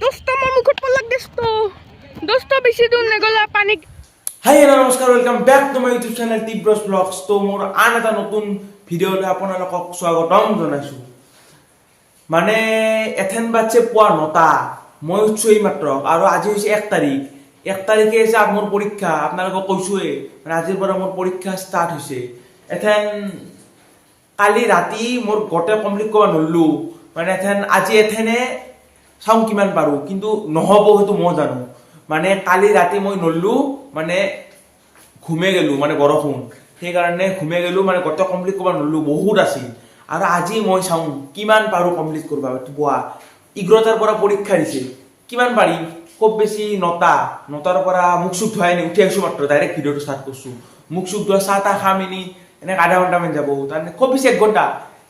দোস্ত মই মুখত পলাক দোস্ত। দোস্ত বেছি দূৰ নেগলা পানী হাই হেল্ল' নমস্কাৰ welcome back to my YouTube channel টিব্ৰছ vlogs ত' মোৰ আন এটা নতুন ভিডিঅ'লৈ আপোনালোকক স্বাগতম জনাইছোঁ। মানে এথেন বাজছে পুৱা নটা। মই উঠছোঁ এই মাত্ৰ আৰু আজি হৈছে এক তাৰিখ। এক তাৰিখে হৈছে মোৰ পৰীক্ষা। আপোনালোকক কৈছোঁৱেই মানে আজিৰ পৰা মোৰ পৰীক্ষা ষ্টাৰ্ট হৈছে। এথেন কালি ৰাতি মোৰ গোটেই কমপ্লিট কৰিব নোৱাৰিলোঁ মানে এথেন, আজি এথেনে চাওঁ কিমান পাৰোঁ, কিন্তু নহ'ব সেইটো মই জানো। মানে কালি ৰাতি মই নল্লো মানে ঘুমে গেলোঁ মানে বৰষুণ। সেইকাৰণে ঘুমে গেলোঁ মানে গোটেই কমপ্লিট কৰিব নোৱাৰিলোঁ বহুত আছিল। আৰু আজি মই চাওঁ কিমান পাৰোঁ কমপ্লিট কৰিব পুৱা এঘাৰটাৰ পৰা পৰীক্ষা দিছে কিমান পাৰিম খুব বেছি নটা। নটাৰ পৰা মুখ চুখ ধুৱাই নি উঠি আহিছোঁ মাত্ৰ ডাইৰেক্ট ভিডিঅ'টো ষ্টাৰ্ট কৰিছোঁ। মুখ চুখ ধোৱা চাহ তাহ খাম এনি। এনেকৈ আধা ঘণ্টামান যাব। তাৰমানে খুব বেছি এক ঘণ্টা?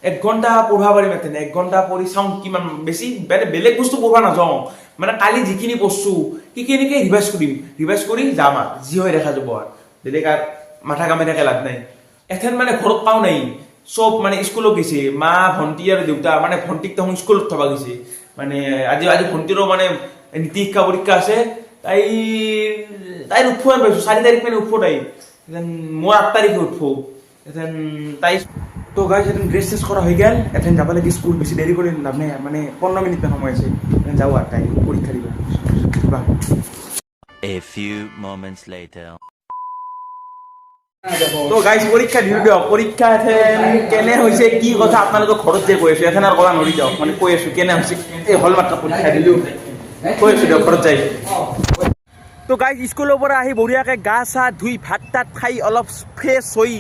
এক ঘণ্টা পঢ়িব পাৰিম এতেনে এক ঘণ্টা পঢ়ি চাওঁ কিমান বেছি? বেলেগ বেলেগ বস্তু পঢ়িব নাযাওঁ। মানে কালি যিখিনি পঢ়ছোঁ সেইখিনিকে ৰিভাইজ কৰিম? ৰিভাইজ কৰি যাম আৰু। যি হয় দেখা যাব আৰু। বেলেগ আৰু মাথা কামে থাকে, লাভ নাই। এথেন মানে ঘৰত পাওঁ নাই। চব মানে স্কুলত গৈছে। মা, ভণ্টি আৰু দেউতা মানে ভণ্টিক তাহোন স্কুলত থবা গৈছে। মানে আজি আজি ভণ্টিৰো মানে নীতি শিক্ষা পৰীক্ষা আছে। তাই, তাইৰ উঠব পাইছোঁ। চাৰি তাৰিখ মানে উঠব তাই। মোৰ আঠ তাৰিখে উঠব। এথেন তাই তো গাইজ এথেন ড্ৰেছ চেছ কৰা হৈ গেল। এথেন যাব লাগে স্কুল বেছি দেৰি কৰি লাভ নাই। মানে পোন্ধৰ মিনিটমান সময় আছে। এথেন যাওঁ আৰু তাই পৰীক্ষা দিব। কিবা A few moments later. তো গাইজ পৰীক্ষা দিলোঁ দিয়ক পৰীক্ষা এথেন কেনে হৈছে কি কথা আপোনালোকক ঘৰত যে কৈ আছোঁ এথেন আৰু ক'ব নোৱাৰি দিয়ক। মানে কৈ আছোঁ কেনে হৈছে এই হল মাত্ৰ পৰীক্ষা দিলোঁ। কৈ আছোঁ দিয়ক ঘৰত যাই। তো গাইজ স্কুলৰ পৰা আহি বঢ়িয়াকৈ গা চা ধুই ভাত তাত খাই অলপ ফ্ৰেছ হৈ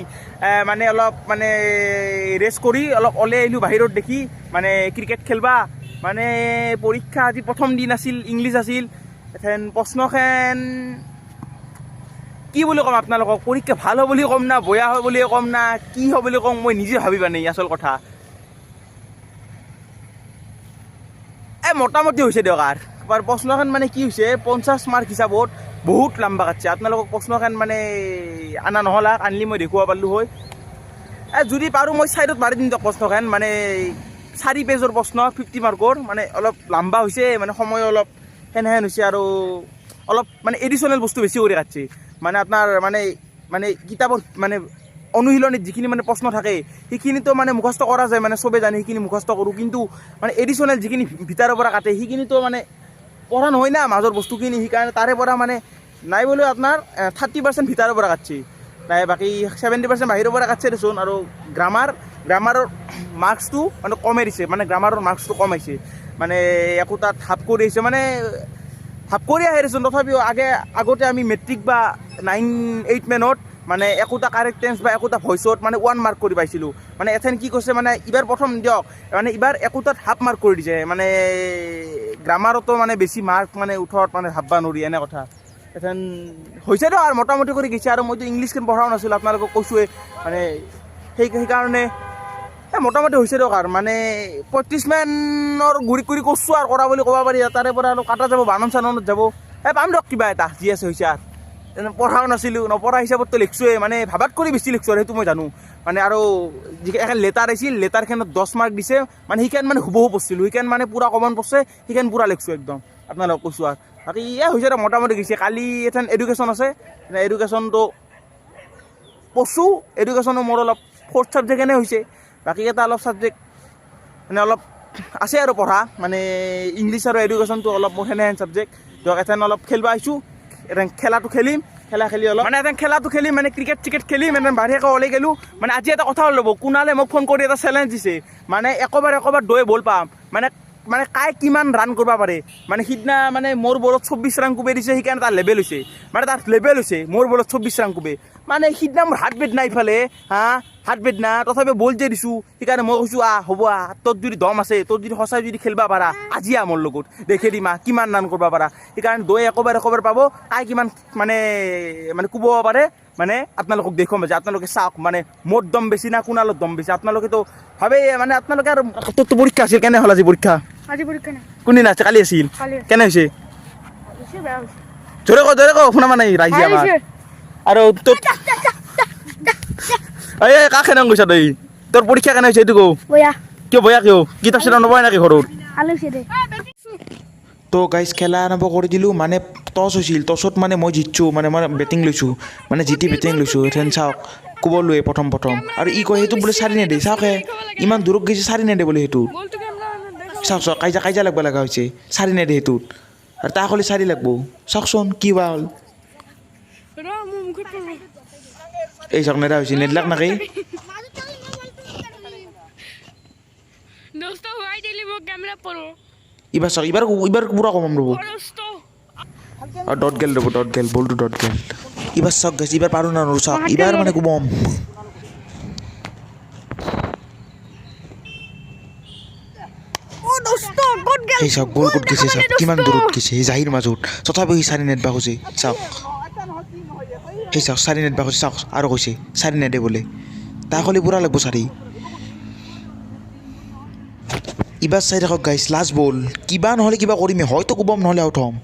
মানে অলপ মানে ৰেষ্ট কৰি অলপ ওলাই আহিলোঁ বাহিৰত দেখি মানে ক্ৰিকেট খেলবা। মানে পৰীক্ষা আজি প্ৰথম দিন আছিল, ইংলিছ আছিল। এথেন প্ৰশ্নখন কি বুলি ক'ম আপোনালোকক? পৰীক্ষা ভালো হ'ব বুলি ক'ম না, বেয়া হয় বুলি ক'ম না, কি হয় বুলি ক'ম মই নিজে ভাবিবা নাই, আচল কথা। মোটামুটি হৈছে দিয়ক আৰু। এবাৰ প্ৰশ্নখন মানে কি হৈছে পঞ্চাছ মাৰ্ক হিচাপত বহুত লাম্বা কাটছে। আপোনালোকক প্ৰশ্নখন মানে আনা নহ'লা আনলি মই দেখুৱাব পাৰিলোঁ হয়। যদি পাৰোঁ মই ছাইডত মাৰি দিম দিয়ক প্ৰশ্নখন। মানে চাৰি পেজৰ প্ৰশ্ন ফিফটি মাৰ্কৰ মানে অলপ লাম্বা হৈছে মানে সময় অলপ সেনেহেন হৈছে আৰু অলপ মানে এডিশ্যনেল বস্তু বেছি কৰি কাটছে। মানে আপোনাৰ মানে মানে কিতাপত মানে অনুশীলনীত যিখিনি মানে প্ৰশ্ন থাকে, সেইখিনিতো মানে মুখস্থ কৰা যায় মানে চবে জানে সেইখিনি মুখস্থ কৰোঁ। কিন্তু মানে এডিশ্যনেল যিখিনি ভিতৰৰ পৰা কাটে, সেইখিনিতো মানে পঢ়া নহয় না মাজৰ বস্তুখিনি। সেইকাৰণে তাৰে পৰা মানে নাই বুলিও আপোনাৰ থাৰ্টি পাৰ্চেণ্ট ভিতৰৰ পৰা কাটছে। নাই, বাকী ছেভেণ্টি পাৰ্চেণ্ট বাহিৰৰ পৰা কাটছে দেচোন। আৰু গ্ৰামাৰ গ্ৰামাৰৰ মাৰ্কছটো মানে কমে দিছে। মানে গ্ৰামাৰৰ মাৰ্কছটো কম আহিছে মানে একো তাত হাফ কৰি আহিছে। মানে হাফ কৰি আহে দেচোন। তথাপিও আগে, আগতে আমি মেট্ৰিক বা নাইন এইট মেনত মানে একোটা কাৰেক্ট টেন্স বা একোটা ভইচত মানে ওৱান মাৰ্ক কৰি পাইছিলোঁ। মানে এথেন কি কৈছে মানে এইবাৰ প্ৰথম দিয়ক মানে এইবাৰ একোটাত হাফ মাৰ্ক কৰি দিছে মানে গ্ৰামাৰতো মানে বেছি মাৰ্ক মানে উঠত মানে ভাববা নোৱাৰি, এনে কথা। এথেন হৈছে দিয়ক আৰু মোটামুটি কৰি গৈছে, আৰু মইতো ইংলিছখন পঢ়াও নাছিলোঁ, আপোনালোকক কৈছোঁৱে মানে সেই সেইকাৰণে মোটামুটি হৈছে দিয়ক আৰু মানে পঁয়ত্ৰিছ মানৰ ঘূৰি ঘূৰি কৰিছোঁ আৰু কৰা বুলি ক'ব পাৰি তাৰে পৰা আৰু কাটা যাব বানন চাননত যাব। এই পাম দিয়ক কিবা এটা, যি আছে হৈছে আৰু। পঢ়াও নাছিলোঁ নপঢ়া হিচাপততো লিখছোৱে মানে ভাবাত কৰি বেছি লিখছোঁ আৰু সেইটো মই জানো। মানে আৰু এখন লেটাৰ আহিছিল লেটাৰখনত দহ মাৰ্ক দিছে মানে সেইখন মানে হুবহু পঢ়ছিলোঁ সেইখন মানে পূৰা কমন পঢ়ছে সেইখন পূৰা লিখছোঁ একদম। আপোনালোকক কৈছোঁ আৰু। বাকী এয়া হৈছে দিয়ক মোটামুটি গৈছে কালি এখন এডুকেশ্যন আছে এডুকেশ্যনটো পঢ়ছোঁ এডুকেশ্যনো মোৰ অলপ ফ'ৰ্থ ছাবজেক্ট এনে হৈছে বাকীকেইটা অলপ ছাবজেক্ট মানে অলপ আছে আৰু পঢ়া মানে ইংলিছ আৰু এডুকেশ্যনটো অলপ মোৰ সেনেহেন ছাবজেক্ট দিয়ক এথেন অলপ খেলিব আহিছোঁ এথেন খেলাটো খেলিম, খেলা খেলি অলপ। মানে এথেন খেলাটো খেলিম মানে ক্ৰিকেট চিকেট খেলিম এনে বাহিৰকৈ ওলাই গ'লোঁ। মানে আজি এটা কথা ল'ব, কোনালে মোক ফোন কৰি এটা চেলেঞ্জ দিছে। মানে একবাৰ একবাৰ দৈ বল পাম। মানে মানে কাই কিমান ৰান কৰিব পাৰে? মানে সিদিনা মানে মোৰ বলত চৌব্বিছ ৰান কোবে দিছে, সেইকাৰণে তাৰ লেভেল হৈছে। মানে তাৰ লেভেল হৈছে, মোৰ বলত চৌব্বিছ ৰান কোবে। মানে সিদিনা মোৰ হাত বেদ নাই ইফালে, হা? হাত বেদ না তথাপি বল যে দিছোঁ, সেইকাৰণে মই কৈছোঁ আহ হ'ব আহ তোৰ যদি দম আছে, তোৰ যদি সঁচাই যদি খেলিব পাৰা, আজি আহ মোৰ লগত। দেখে দিম আহ কিমান ৰান কৰিব পাৰা। সেইকাৰণে দৈ একবাৰ একবাৰ পাব, কাই কিমান মানে মানে কোব পাৰে মানে আপোনালোকক দেখুৱাম যে আপোনালোকে চাওক মানে মোৰ দম বেছি না কুণালৰ দম বেছি? আপোনালোকেতো ভাবে মানে আপোনালোকে আৰু তোৰতো পৰীক্ষা আছিল কেনে হ'ল আজি পৰীক্ষা? আজি পৰীক্ষা নাই। কোনদিন আছে কালি আছিল। কেনে হৈছে? হৈছে জোৰে কওঁ জোৰে কওঁ শুনা মানে ৰাইজে আমাৰ। আৰু তোৰ এই কাক সেনেং গৈছা তই? তোর পরীক্ষা কেন হয়েছে এইটুকু বয়া। কিয় বয়া কিয়? কিতাপ চিতাপ নবয় নাকি সেদে তো গাইজ খেলা আৰম্ভ কৰি দিলোঁ মানে টছ হৈছিল। টছত মানে মই জিতছোঁ মানে মই বেটিং লৈছোঁ মানে জিতি বেটিং লৈছোঁ এথেন চাওক, কোবলোৱে প্ৰথম প্ৰথম। আৰু ই কয়, সেইটো বোলে চাৰি নেদে চাওক ইমান দূৰত গৈছে, চাৰি নেদে বোলে সেইটোত চাওক চাওক কাজিয়া কাজিয়া লাগব লগা হৈছে, চাৰি নেদে সেইটোত। আৰু তাক হ'লে চাৰি লাগব। চাওকচোন কি বা হ'ল। এই চাওক, নেদা হৈছে, নেদলাক নাকি? দোস্ত, হুৱাই এইবাৰ চাওক এইবাৰ এইবাৰ পূৰা কমাম ৰ'ব। দোস্ত আৰু ডট গেল ৰ'ব ডট গেল বলটো ডট গেল এইবাৰ চাওক গাইছ এইবাৰ পাৰোঁ না চাওক এইবাৰ মানে কোবম ও দোস্ত ক'ত গেল সেই চাওক বল ক'ত গৈছে চাওক কিমান দূৰত গৈছে সেই জাহিৰ মাজত। তথাপিও সি চাৰি নেট বা কৈছে চাওক। সেই চাওক চাৰি নেট বা কৈছে চাওক আৰু কৈছে চাৰি নেটে বোলে। তাক হ'লে পূৰা লাগব চাৰি। এইবাৰ চাই থাকক গাইছ লাষ্ট বল কিবা নহ'লে কিবা কৰিমেই হয়তো কোবম নহ'লে আউট হ'ম।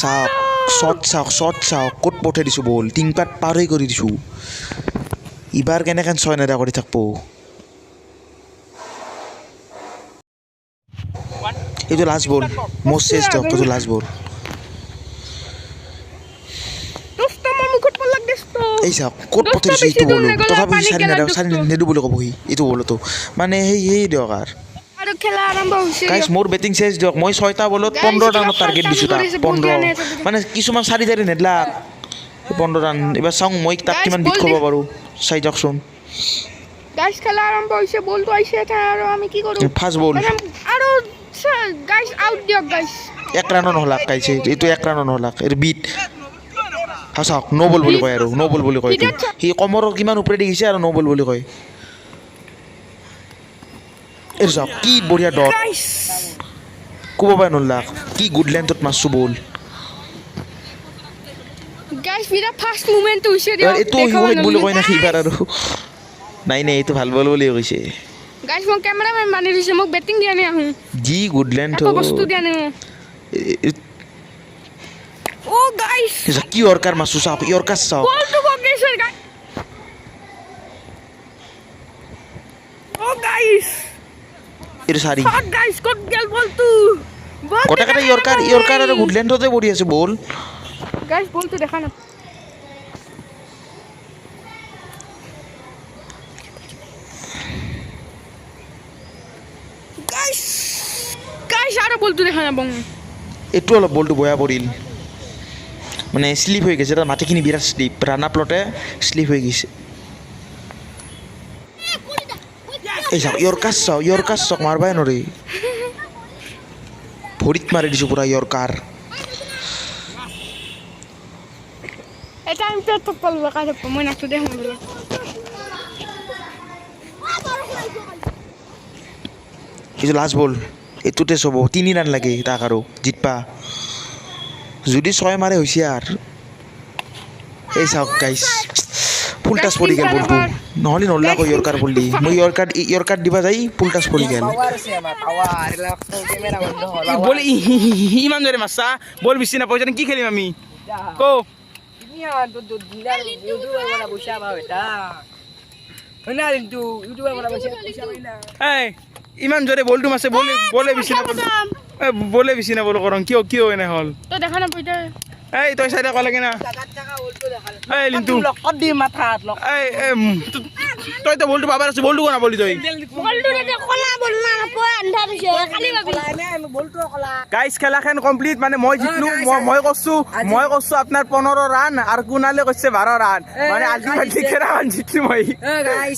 চাওক শ্বট চাওক শ্বট চাওক, ক'ত পঠাই দিছোঁ বল টিংপাত পাৰ হৈ কৰি দিছোঁ। এইবাৰ কেনেকৈ ছয় নেদা কৰি থাকব? এইটো লাষ্ট বল মোৰ চেছ দিয়ক, এইটো বল দোস্ত মোৰ মুখত পৰলাক দোস্ত এই চাওক ক'ত পঠাই এইটো বলো? তথাপি চাৰি নেদা চাৰি নেদো বুলি ক'ব সি এইটো বলতো মানে সেই সেই হৈছে গাইছ মোৰ বেটিং চেছ দিয়ক। মই ছয়টা বলত পোন্ধৰ ৰাণত টাৰ্গেট দিছোঁ তাক। পোন্ধৰ। মানে কিছুমান চাৰি চাৰি নেদলাক পোন্ধৰ ৰাণ এইবাৰ চাওঁ মই তাক কিমান বিট কৰিব পাৰোঁ। চাই যাওকচোন। খেলা আমি কি ফাৰ্ষ্ট বল আউট গাইছ এক ৰাণো নহলাক গাইছে এইটো এক ৰাণো নহলাক। এইটো বিট হা চাওক ন' বল কয় আৰু ন' বল কয় সি কমৰ কিমান ওপৰেদি গৈছে আৰু ন' বল কয়। এইটো চাওক কি বঢ়িয়া ডট ক'ব পাৰে নলাক কি গুড লেন্থত মাৰছোঁ বল এইটো হিউমেট বুলি কয় না সিবাৰ আৰু? নাই নাই এইটো ভালো বল বুলি কৈছে। গাইছ মোক কেমেৰামেন বান্ধি দিছে মোক বেটিং দিয়া নাই আহোঁ। যি গুড লেন্থ একো বস্তু দিয়া নাই। মোক অ' গাইছ কি অৰ্কাৰ মাৰছোঁ চাওক ইয়ৰ্কাৰ চাওক বলটো ক'ত গৈছে গাইছ অ' গাইছ এইটো চাৰি শট গাইছ ক'ত গেল বলটো বলটো গোটেই কেইটা দেখা ইয়ৰ্কাৰ নাপায়। ইয়ৰ্কাৰ আৰু গুড লেন্থতে পৰি আছে বল গাইছ বলটো দেখা নাপায় গাইছ গাইছ আৰু বলটো দেখা নাপাওঁ এইটো অলপ বলটো বয়া পৰিল মানে শ্লিপ হৈ গৈছে তাৰ মাটিখিনি বিৰাট শ্লিপ ৰাণা প্লটে শ্লিপ হৈ গৈছে। এই চাওক ইয়ৰ্কাৰ চাওক ইয়ৰ্কাৰ চাওক মাৰবাই নৰে ভৰিত মাৰি দিছোঁ পূৰা ইয়ৰ্কাৰ। এটা আমি পেট থপ্পল লগাই মই নাচো দে এইটো লাষ্ট বল এইটোতে চাব তিনি ৰাণ লাগে তাক আৰু জিতবা। যদি ছয় মাৰে হৈছে আৰু এই চাওক গাইছ ফুল টাচ পৰি গেল বলটো নহ'লে নল্লাক ইয়ৰ্কাৰ পৰলি মই ইয়ৰ্কাৰ ইয়ৰ্কাৰ দিবা যাই, ফুল টাচ পৰি গেল। বল ইমান জোৰে মাৰছা বল নাপাওঁ, জানো কি খেলিম আমি? কৌ ইমান জোৰে বলটো মাছে, বলে বলে বেছি নাপালোঁ এ বলে বেছি না বলো কৰং। কিয় কিয় এনে হল? তই দেখা নাপাই তই এই তই চাই দে কলে কিনা। এই এই তই তো বলটো পাবার আছে বলটো তই। কলা বল কলা গাইজ খেলাখন কমপ্লিট মানে মই জিতলো মই কৈছো মই কৈছো আপোনাৰ পোন্ধৰ ৰাণ আৰু কুণালে কৈছে বাৰ ৰাণ মানে আল্টিমেটলি কেইটামান জিতলো মই।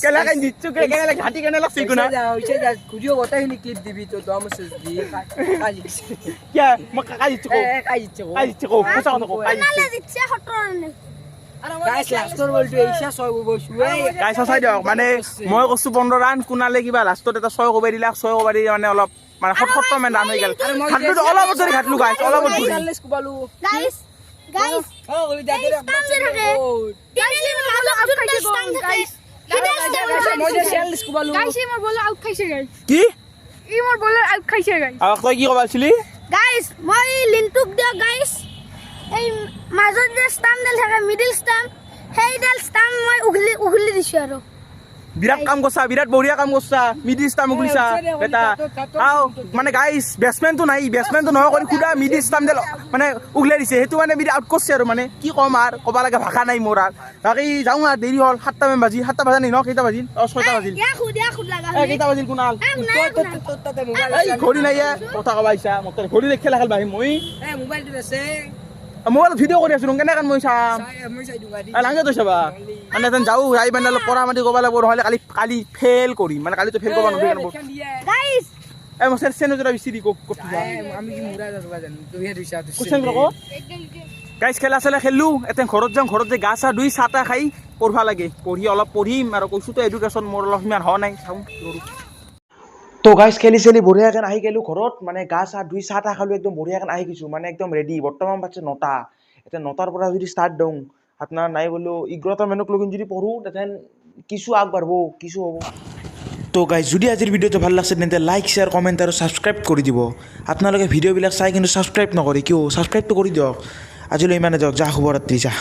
খেলাখন জিতছো কেনেকে ঘাটি কেনে? লাগছিল কুণা ভিডিঅ' গোটেইখিনি ক্লিপ দিবি তো দম চেচ দি কাজি কিয় মই কাকা জিতছো কৌ কাজি দিছে কাকা জিতছো সঁচা কথা কৌ কাকা জিতছো? মানে মই কৈছো পোন্ধৰ ৰাণ কুণালে কিবা লাষ্টত এটা ছয় কবাই দিলাক ছয় কবাই দি মানে অলপ মানে সত্তৰ মান ৰাণ হৈ গ'ল অলপ ধৰি ঘাটলো অলপ ধৰি গাইছ গাইছ অ গলি দাদা ষ্টান যে থাকে গাইছ মাজত যোনটা ষ্টান থাকে মই যে চাল্লিছ কোবালো গাইছ ই মোৰ বলৰ আউট খাইছে গাইছ কি ই মোৰ বলৰ আউট খাইছে গাইছ তই কি ক'বা গাইছ মই লিন্টুক দিয়ক গাইছ এই মাজত যে ষ্টাম্পডাল থাকে মিডিল ষ্টাম্প সেইডাল ষ্টাম্প মই উঘলি উঘলি দিছোঁ আৰু বিরাট কাম করছা বিরাট বঢ়িয়া কাম করছা মিডি স্টাম উগলিছা বেটা আও মানে গাইছ বেটছমেনটো নাই বেটছমেনটো নহয় কৰি সুধা মিডি ষ্টাম যে মানে উগলাই দিছে সেইটো মানে বিৰাট আউট কৰিছে আৰু মানে কি ক'ম আৰু ক'ব লাগে ভাষা নাই মোৰ আৰু বাকী যাওঁ আৰু দেৰি হ'ল সাতটা মান বাজি সাতটা বাজা নাই ন কেইটা বাজিল অঁ ছয়টা বাজিল কেইটা বাজিল কোনাল এই ঘড়ী নাই এ, কথা ক'বা আহিছা মোৰ ঘড়ী দেখি খেলা খেল মই Eh, মোবাইলটোত আছে মোবাইলত ভিডিঅ' কৰি আছোঁ কেনেকৈ মই চাম? লাঙে তই চাবা। মানে তেন যাওঁ যাই পেলাই অলপ পঢ়া মাতি ক'ব লাগিব নহ'লে কালি কালি ফেইল কৰিম। মানে কালিতো ফেইল কৰিব Guys, এই মই চেনো জোৰা বিচাৰি ক'ত ক'ত যা আমি কি মুৰা যাবা জানো? তুমিহে দিছা কুচেন ৰ'ব? গাইজ খেলা চেলা খেলিলোঁ এতিয়া ঘৰত যাওঁ ঘৰত যে গা চা ধুই চাহ তাহ খাই পঢ়িব লাগে। পঢ়ি অলপ পঢ়িম আৰু কৈছোঁ তো এডুকেশ্যন মোৰ অলপ সিমান হোৱা নাই চাওঁ তো গাইজ খেলি চেলি বঢ়িয়াকৈ আহি গ'লোঁ ঘৰত। মানে গা চা ধুই, চাহ তাহ খালোঁ, একদম বঢ়িয়াকৈ আহি গৈছোঁ। মানে একদম ৰেডি বৰ্তমান পাচ্ছে নটা। এতিয়া নটাৰ পৰা যদি ষ্টাৰ্ট দিওঁ, আপোনাৰ নাই বোলো এঘাৰটা মানক লগিন যদি পঢ়োঁ তেথেন কিছু আগবাঢ়িব, কিছু হ'ব। তো গাইজ যদি আজিৰ ভিডিঅ'টো ভালো লাগিছে, তেন্তে লাইক শ্বেয়াৰ কমেণ্ট আৰু ছাবস্ক্ৰাইব কৰি দিব। আপোনালোকে ভিডিঅ'বিলাক চাই কিন্তু ছাবস্ক্ৰাইব নকৰে, কিয়? ছাবস্ক্ৰাইবটো কৰি দিয়ক। আজিলৈ ইমানে যাওক যা, শুভৰাত্ৰি, যা।